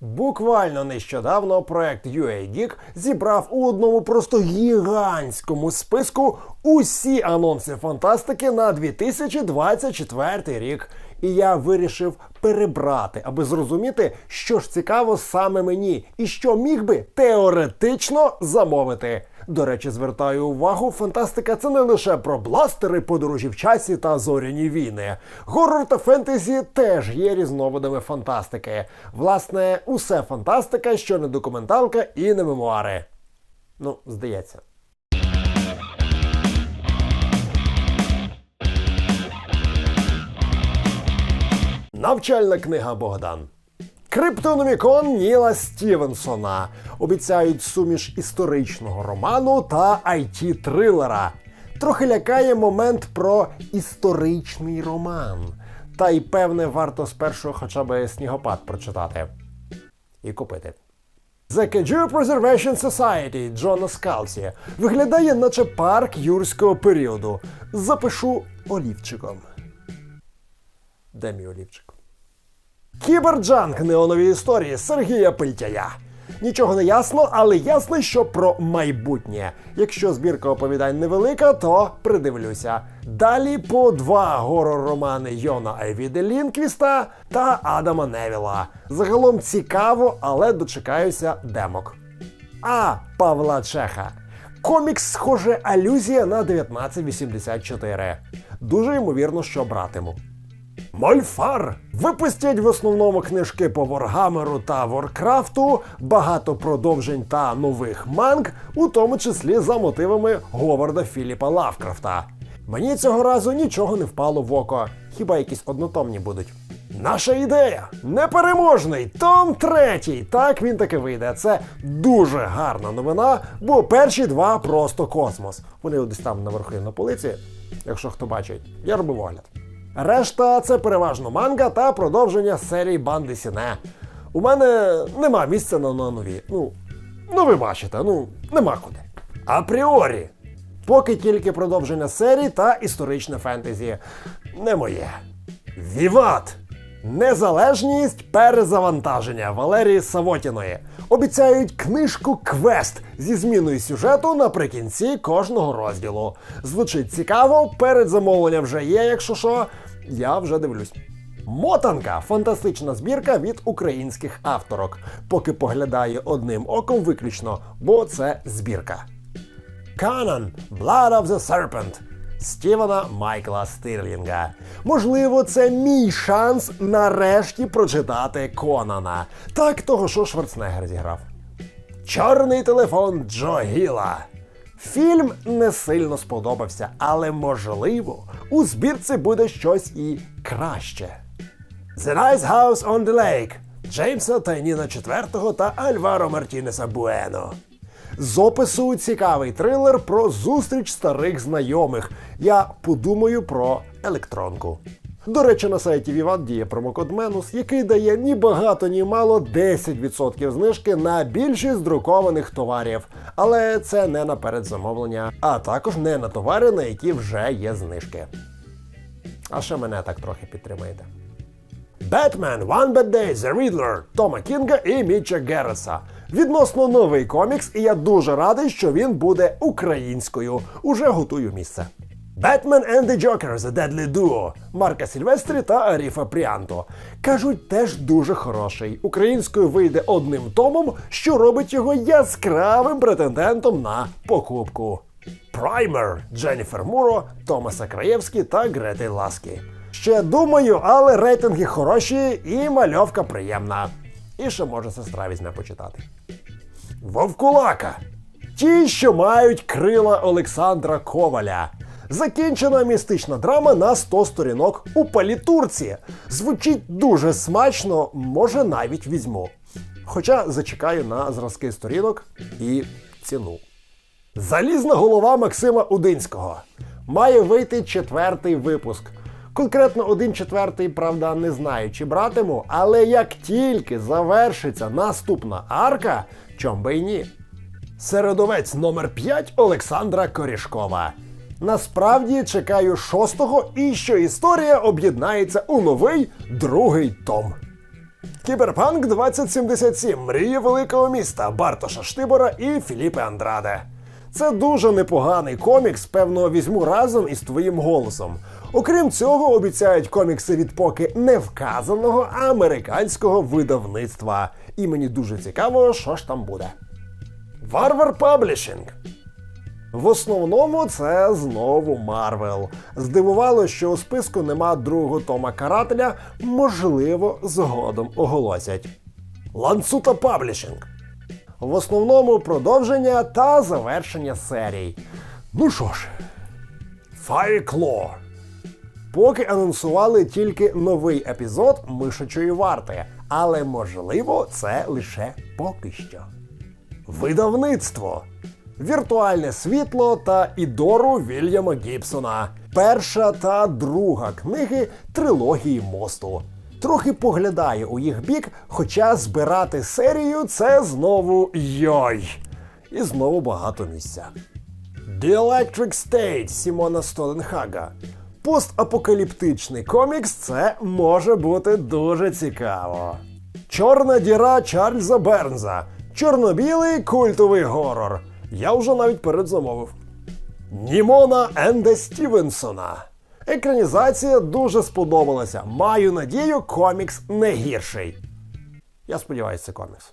Буквально нещодавно проект UAGeek зібрав у одному просто гігантському списку усі анонси фантастики на 2024 рік. І я вирішив перебрати, аби зрозуміти, що ж цікаво саме мені, і що міг би теоретично замовити. До речі, звертаю увагу, фантастика це не лише про бластери, подорожі в часі та зоряні війни. Горор та фентезі теж є різновидами фантастики. Власне, усе фантастика, що не документалка і не мемуари. Ну, здається. Навчальна книга Богдан. Криптономікон Ніла Стівенсона обіцяють суміш історичного роману та it трилера Трохи лякає момент про історичний роман. Та й певне варто спершу хоча б снігопад прочитати і купити. The Kaju Preservation Society Джона Скалсі виглядає, наче парк юрського періоду. Запишу олівчиком. Де мій олівчик? Кіберджанк неонові історії Сергія Пильтяя. Нічого не ясно, але ясно, що про майбутнє. Якщо збірка оповідань невелика, то придивлюся. Далі по два горор-романи Йона Айвіде Лінквіста та Адама Невіла. Загалом цікаво, але дочекаюся демок. А Павла Чеха. Комікс, схоже, алюзія на 1984. Дуже ймовірно, що братиму. Мольфар випустять в основному книжки по Воргамеру та Воркрафту, багато продовжень та нових манг, у тому числі за мотивами Говарда Філіпа Лавкрафта. Мені цього разу нічого не впало в око, хіба якісь однотомні будуть. Наша ідея непереможний Том третій. Так він таки вийде. Це дуже гарна новина, бо перші два просто космос. Вони десь там наверху на полиці, якщо хто бачить, я робив огляд. Решта це переважно манга та продовження серії Банди Сіне. У мене нема місця на, нові. Ну, ну ви бачите, ну нема куди. Апріорі. Поки тільки продовження серії та історичне фентезі. Не моє. Віват! Незалежність перезавантаження Валерії Савотіної. Обіцяють книжку Квест зі зміною сюжету наприкінці кожного розділу. Звучить цікаво, передзамовлення вже є, якщо що, я вже дивлюсь. Мотанка фантастична збірка від українських авторок. Поки поглядає одним оком виключно, бо це збірка. Канан Blood of the Serpent Стівена Майкла Стирлінга. Можливо, це мій шанс нарешті прочитати Конана. Так того, що Шварценеггер зіграв. Чорний телефон Джо Гіла. Фільм не сильно сподобався, але можливо, у збірці буде щось і краще. The Nice House on the Lake Джеймса Тайніна IV та Альваро Мартінеса Буено. З опису цікавий трилер про зустріч старих знайомих. Я подумаю про електронку. До речі, на сайті Vivat діє промокод Менус, який дає ні багато, ні мало 10% знижки на більшість друкованих товарів. Але це не на передзамовлення, а також не на товари, на які вже є знижки. А ще мене так трохи підтримаєте. Бетмен One Bad Day The Riddler Тома Кінга і Мітча Герреса. Відносно новий комікс, і я дуже радий, що він буде українською. Уже готую місце. Batman and the Joker The Deadly Duo Марка Сільвестрі та Аріфа Пріанто. Кажуть, теж дуже хороший. Українською вийде одним томом, що робить його яскравим претендентом на покупку. Праймер Дженніфер Муро, Томаса Краєвський та Грети Ласкі. Ще думаю, але рейтинги хороші і мальовка приємна. І ще може сестра візьме почитати. Вовкулака. Ті, що мають крила Олександра Коваля. Закінчена містична драма на 100 сторінок у палітурці. Звучить дуже смачно, може навіть візьму. Хоча зачекаю на зразки сторінок і ціну. Залізна голова Максима Удинського. Має вийти четвертий випуск. Конкретно один четвертий, правда, не знаю, чи братиму, але як тільки завершиться наступна арка, чом би й ні. Середовець номер 5 Олександра Корішкова. Насправді чекаю шостого і що історія об'єднається у новий другий том. Кіберпанк 2077 мрії великого міста Бартоша Штибора і Філіпе Андраде. Це дуже непоганий комікс, певно, візьму разом із твоїм голосом. Окрім цього, обіцяють комікси від поки невказаного американського видавництва. І мені дуже цікаво, що ж там буде. Варвар Паблішинг. В основному це знову Марвел. Здивувало, що у списку нема другого тома карателя, можливо, згодом оголосять. Ланцута Паблішинг. В основному продовження та завершення серій. Ну що ж, Fireclaw. Поки анонсували тільки новий епізод мишачої варти, але можливо, це лише поки що. Видавництво. Віртуальне світло та ідору Вільяма Гібсона. Перша та друга книги трилогії мосту. Трохи поглядаю у їх бік, хоча збирати серію це знову йой. І знову багато місця. The Electric State Сімона Столенхага. Постапокаліптичний комікс це може бути дуже цікаво. Чорна діра Чарльза Бернза. Чорно-білий культовий горор. Я вже навіть передзамовив. Німона Енде Стівенсона. Екранізація дуже сподобалася. Маю надію, комікс не гірший. Я сподіваюся, це комікс.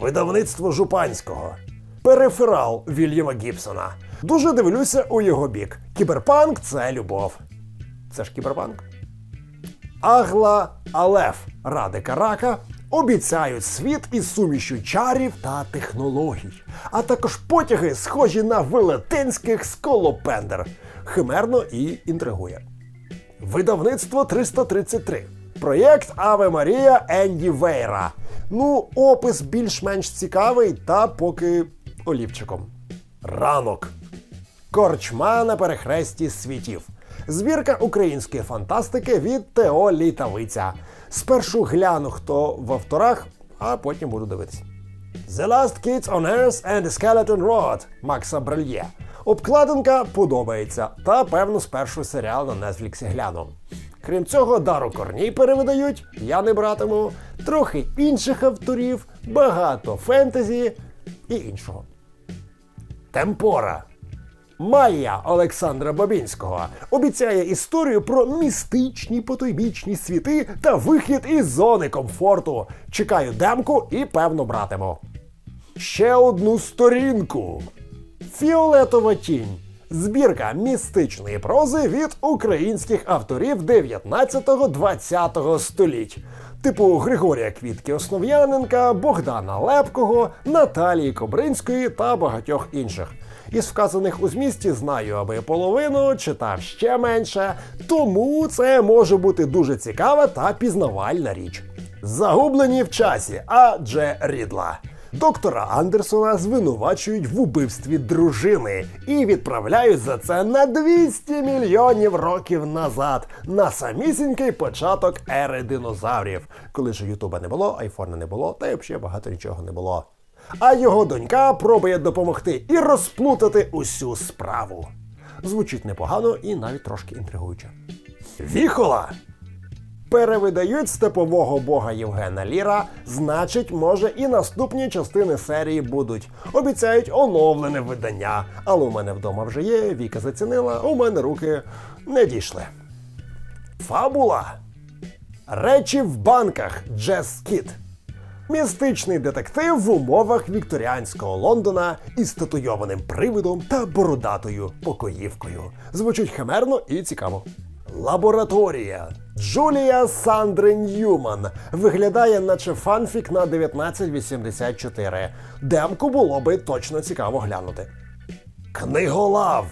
Видавництво Жупанського. Переферал Вільяма Гібсона. Дуже дивлюся у його бік. Кіберпанк це любов. Це ж кіберпанк. Агла Алеф Радика Рака обіцяють світ із сумішю чарів та технологій, а також потяги, схожі на велетенських сколопендер. Химерно і інтригує. Видавництво 333. Проєкт Аве Марія Енді Вейра. Ну, опис більш-менш цікавий, та поки олівчиком. Ранок. Корчма на перехресті світів. Збірка української фантастики від Тео Літавиця. Спершу гляну, хто в авторах, а потім буду дивитися. The Last Kids on Earth and the Skeleton Road Макса Брельє. Обкладинка подобається, та певно спершу серіал на Нетфліксі гляну. Крім цього, Дару Корній перевидають, я не братиму, трохи інших авторів, багато фентезі і іншого. Темпора. Майя Олександра Бабінського обіцяє історію про містичні потойбічні світи та вихід із зони комфорту. Чекаю демку і певно братиму. Ще одну сторінку. Фіолетова тінь. Збірка містичної прози від українських авторів 19-20 століть. Типу Григорія Квітки Основ'яненка, Богдана Лепкого, Наталії Кобринської та багатьох інших. Із вказаних у змісті знаю аби половину, читав ще менше, тому це може бути дуже цікава та пізнавальна річ. Загублені в часі, адже Рідла. Доктора Андерсона звинувачують в убивстві дружини і відправляють за це на 200 мільйонів років назад, на самісінький початок ери динозаврів, коли ж Ютуба не було, айфона не було, та й взагалі багато нічого не було. А його донька пробує допомогти і розплутати усю справу. Звучить непогано і навіть трошки інтригуюче. Віхола! Перевидають степового бога Євгена Ліра, значить, може, і наступні частини серії будуть. Обіцяють оновлене видання. Але у мене вдома вже є, Віка зацінила, у мене руки не дійшли. Фабула. Речі в банках Джес Кіт. Містичний детектив в умовах вікторіанського Лондона із татуйованим привидом та бородатою покоївкою. Звучить химерно і цікаво. Лабораторія. Джулія Сандри Ньюман виглядає, наче фанфік на 1984. Демку було би точно цікаво глянути. Книголав.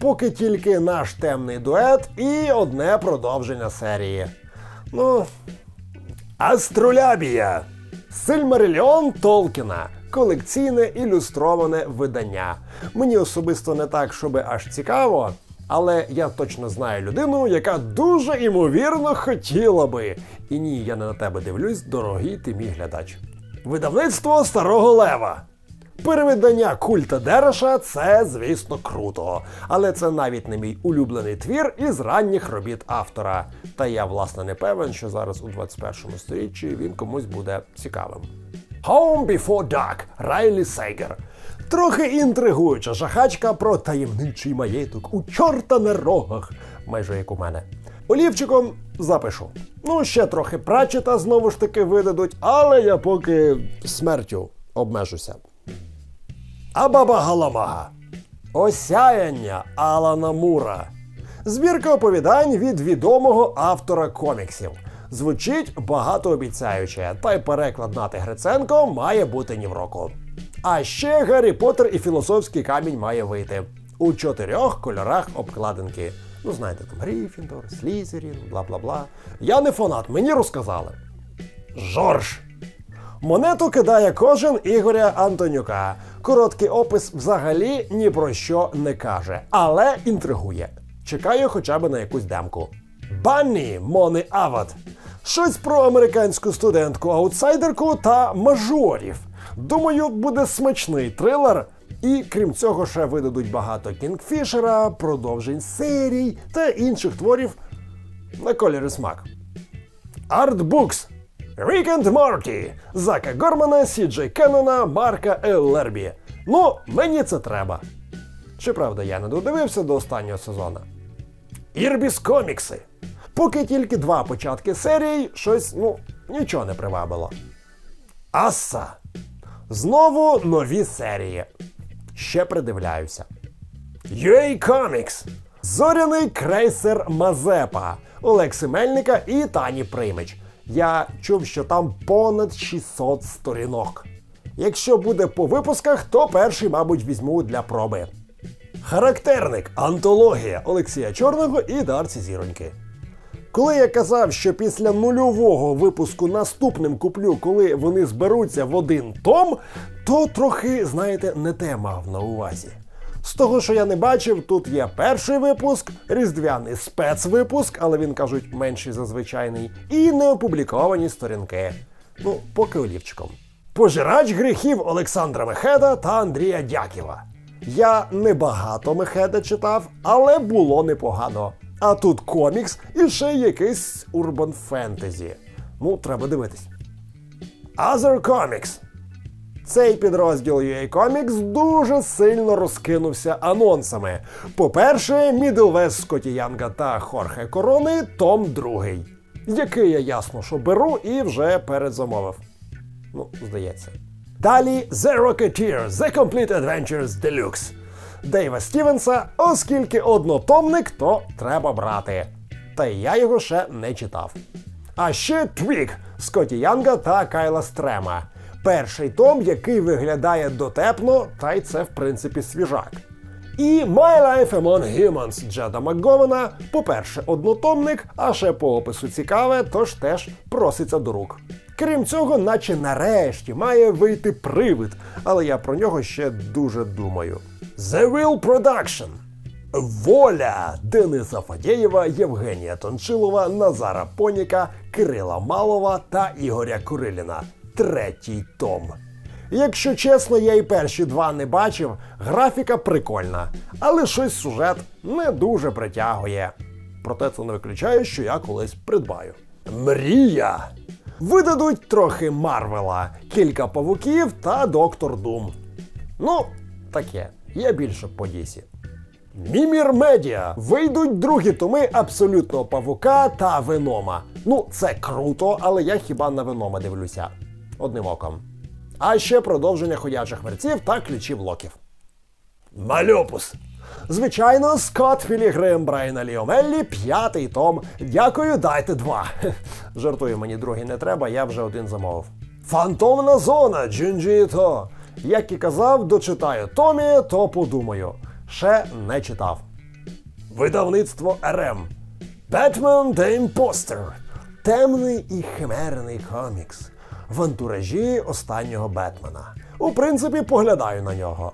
Поки тільки наш темний дует і одне продовження серії. Ну, Астролябія. Сильмарильон Толкіна. Колекційне ілюстроване видання. Мені особисто не так, щоб аж цікаво, але я точно знаю людину, яка дуже імовірно хотіла би. І ні, я не на тебе дивлюсь, дорогий ти мій глядач. Видавництво Старого Лева. Перевидання культа Дереша це, звісно, круто. Але це навіть не мій улюблений твір із ранніх робіт автора. Та я, власне, не певен, що зараз у 21 сторіччі він комусь буде цікавим. Home Before Dark Райлі Сейгер. Трохи інтригуюча жахачка про таємничий маєток у чорта на рогах, майже як у мене. Олівчиком запишу. Ну, ще трохи прачета знову ж таки видадуть, але я поки смертю обмежуся. А баба Галамага. Осяяння Алана Мура. Збірка оповідань від відомого автора коміксів. Звучить багатообіцяюче, та й переклад Нати Гриценко має бути ні в року. А ще Гаррі Поттер і філософський камінь має вийти у чотирьох кольорах обкладинки. Ну, знаєте, там Гріфіндор, Слізерін, бла бла бла. Я не фанат, мені розказали. Жорж. Монету кидає кожен Ігоря Антонюка. Короткий опис взагалі ні про що не каже, але інтригує. Чекаю хоча б на якусь демку. Банні Мони Ават. Щось про американську студентку-аутсайдерку та мажорів. Думаю, буде смачний трилер. І крім цього, ще видадуть багато Кінгфішера, продовжень серій та інших творів на колір і смак. Артбукс. Рік енд Морті. Зака Гормана, Сі Джей Кеннона, Марка Еллербі. Ну, мені це треба. Чи правда я не додивився до останнього сезону? Ірбіс комікси. Поки тільки два початки серії, щось, ну, нічого не привабило. Аса. Знову нові серії. Ще придивляюся. UA Comics. Зоряний крейсер Мазепа Олекси Мельника і Тані Примич. Я чув, що там понад 600 сторінок. Якщо буде по випусках, то перший, мабуть, візьму для проби. Характерник антологія Олексія Чорного і Дарці Зіроньки. Коли я казав, що після нульового випуску наступним куплю, коли вони зберуться в один том, то трохи, знаєте, не те мав на увазі. З того, що я не бачив, тут є перший випуск, різдвяний спецвипуск, але він кажуть менший за звичайний, і неопубліковані сторінки. Ну, поки олівчиком. Пожирач гріхів Олександра Мехеда та Андрія Дяківа. Я небагато Мехеда читав, але було непогано. А тут комікс і ще якийсь урбан фентезі. Ну, треба дивитись. Other Comics. Цей підрозділ UA Comics дуже сильно розкинувся анонсами. По-перше, Middle Скотті Янга та Хорхе Корони Том 2, який я ясно, що беру і вже передзамовив. Ну, здається. Далі The Rocketeer The Complete Adventures Deluxe. Дейва Стівенса, оскільки однотомник, то треба брати. Та я його ще не читав. А ще Твік Скотті Янга та Кайла Стрема. Перший том, який виглядає дотепно, та й це в принципі свіжак. І My Life Among Humans Джеда Макговена, по-перше, однотомник, а ще по опису цікаве, тож теж проситься до рук. Крім цього, наче нарешті має вийти привид, але я про нього ще дуже думаю. The Will Production. Воля Дениса Фадєєва, Євгенія Тончилова, Назара Поніка, Кирила Малова та Ігоря Куриліна. Третій том. Якщо чесно, я і перші два не бачив, графіка прикольна, але щось сюжет не дуже притягує. Проте це не виключає, що я колись придбаю. Мрія! Видадуть трохи Марвела, кілька павуків та Доктор Дум. Ну, таке, я більше по дісі. Мімір Медіа вийдуть другі томи абсолютного павука та Венома. Ну, це круто, але я хіба на Венома дивлюся одним оком. А ще продовження ходячих мерців та ключів локів. Малюпус. Звичайно, Скотт Пілігрим Брайана Ліомеллі, п'ятий том. Дякую, дайте два. Жартую, мені другий не треба, я вже один замовив. Фантомна зона Джинджі То. Як і казав, дочитаю Томі, то подумаю. Ще не читав. Видавництво РМ. Бетмен та Імпостер. Темний і химерний комікс. В антуражі останнього Бетмена. У принципі, поглядаю на нього.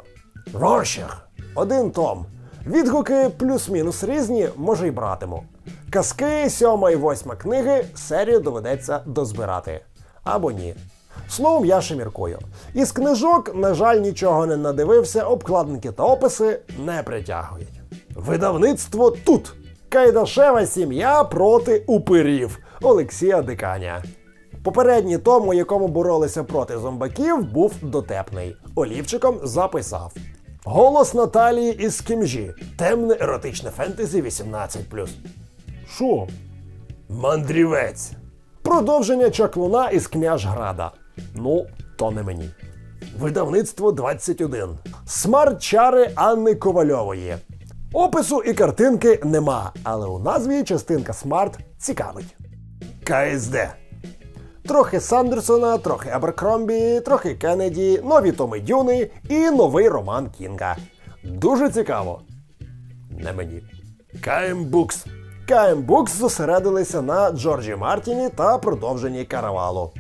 Роршах. Один том. Відгуки плюс-мінус різні, може й братиму. Казки, сьома і восьма книги серію доведеться дозбирати. Або ні. Словом, я ще міркую. Із книжок, на жаль, нічого не надивився, обкладинки та описи не притягують. Видавництво тут. Кайдашева сім'я проти упирів Олексія Диканя. Попередній том, у якому боролися проти зомбаків, був дотепний. Олівчиком записав. Голос Наталії із Кімжі. Темне еротичне фентезі 18+. Що? Мандрівець. Продовження чаклуна із княжграда. Ну, то не мені. Видавництво 21. Смарт-чари Анни Ковальової. Опису і картинки нема, але у назві частинка смарт цікавить. КСД. Трохи Сандерсона, трохи Аберкромбі, трохи Кеннеді, нові Томи Дюни і новий роман Кінга. Дуже цікаво. Не мені. КМ Букс. КМ Букс зосередилися на Джорджі Мартіні та продовженні каравалу.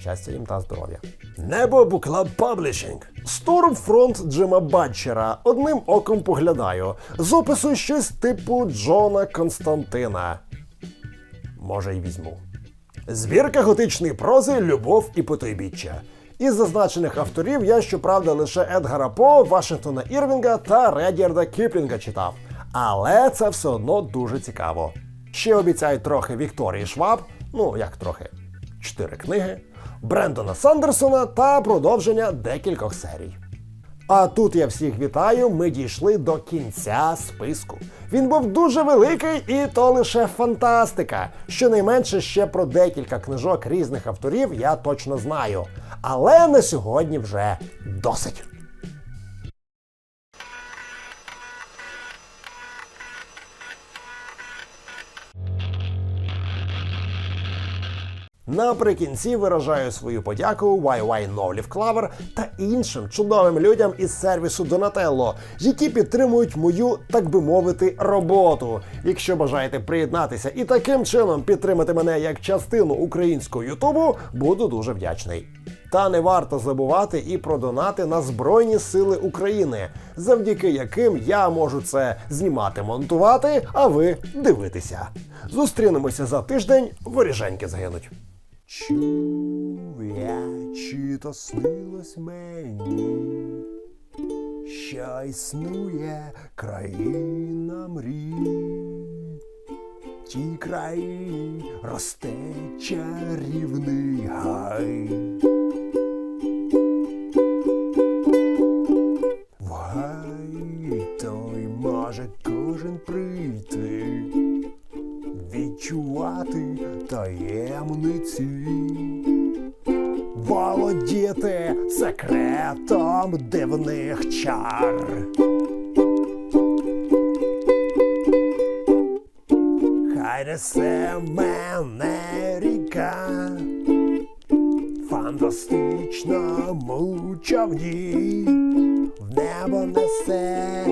Щастя їм та здоров'я. Небо Буклаб Паблішинг. Стормфронт Джима Бадчера. Одним оком поглядаю. З опису щось типу Джона Константина. Може, й візьму. Збірка готичної прози Любов і потойбіччя. Із зазначених авторів я, щоправда, лише Едгара По, Вашингтона Ірвінга та Редярда Кіплінга читав. Але це все одно дуже цікаво. Ще обіцяють трохи Вікторії Шваб, ну як трохи, чотири книги, Брендона Сандерсона та продовження декількох серій. А тут я всіх вітаю. Ми дійшли до кінця списку. Він був дуже великий, і то лише фантастика. Щонайменше ще про декілька книжок різних авторів я точно знаю. Але на сьогодні вже досить. Наприкінці виражаю свою подяку YY Новлів Клавер та іншим чудовим людям із сервісу Donatello, які підтримують мою, так би мовити, роботу. Якщо бажаєте приєднатися і таким чином підтримати мене як частину українського Ютубу, буду дуже вдячний. Та не варто забувати і про донати на Збройні Сили України, завдяки яким я можу це знімати, монтувати, а ви дивитися. Зустрінемося за тиждень, воріженьки згинуть. Чув я, чи то снилось мені, що існує країна мрій. В тій країні росте чарівний гай. В гай той може кожен прийти відчувати таємниці, володіти секретом дивних чар. Хай несе мене ріка, фантастично мучавні, в небо несе,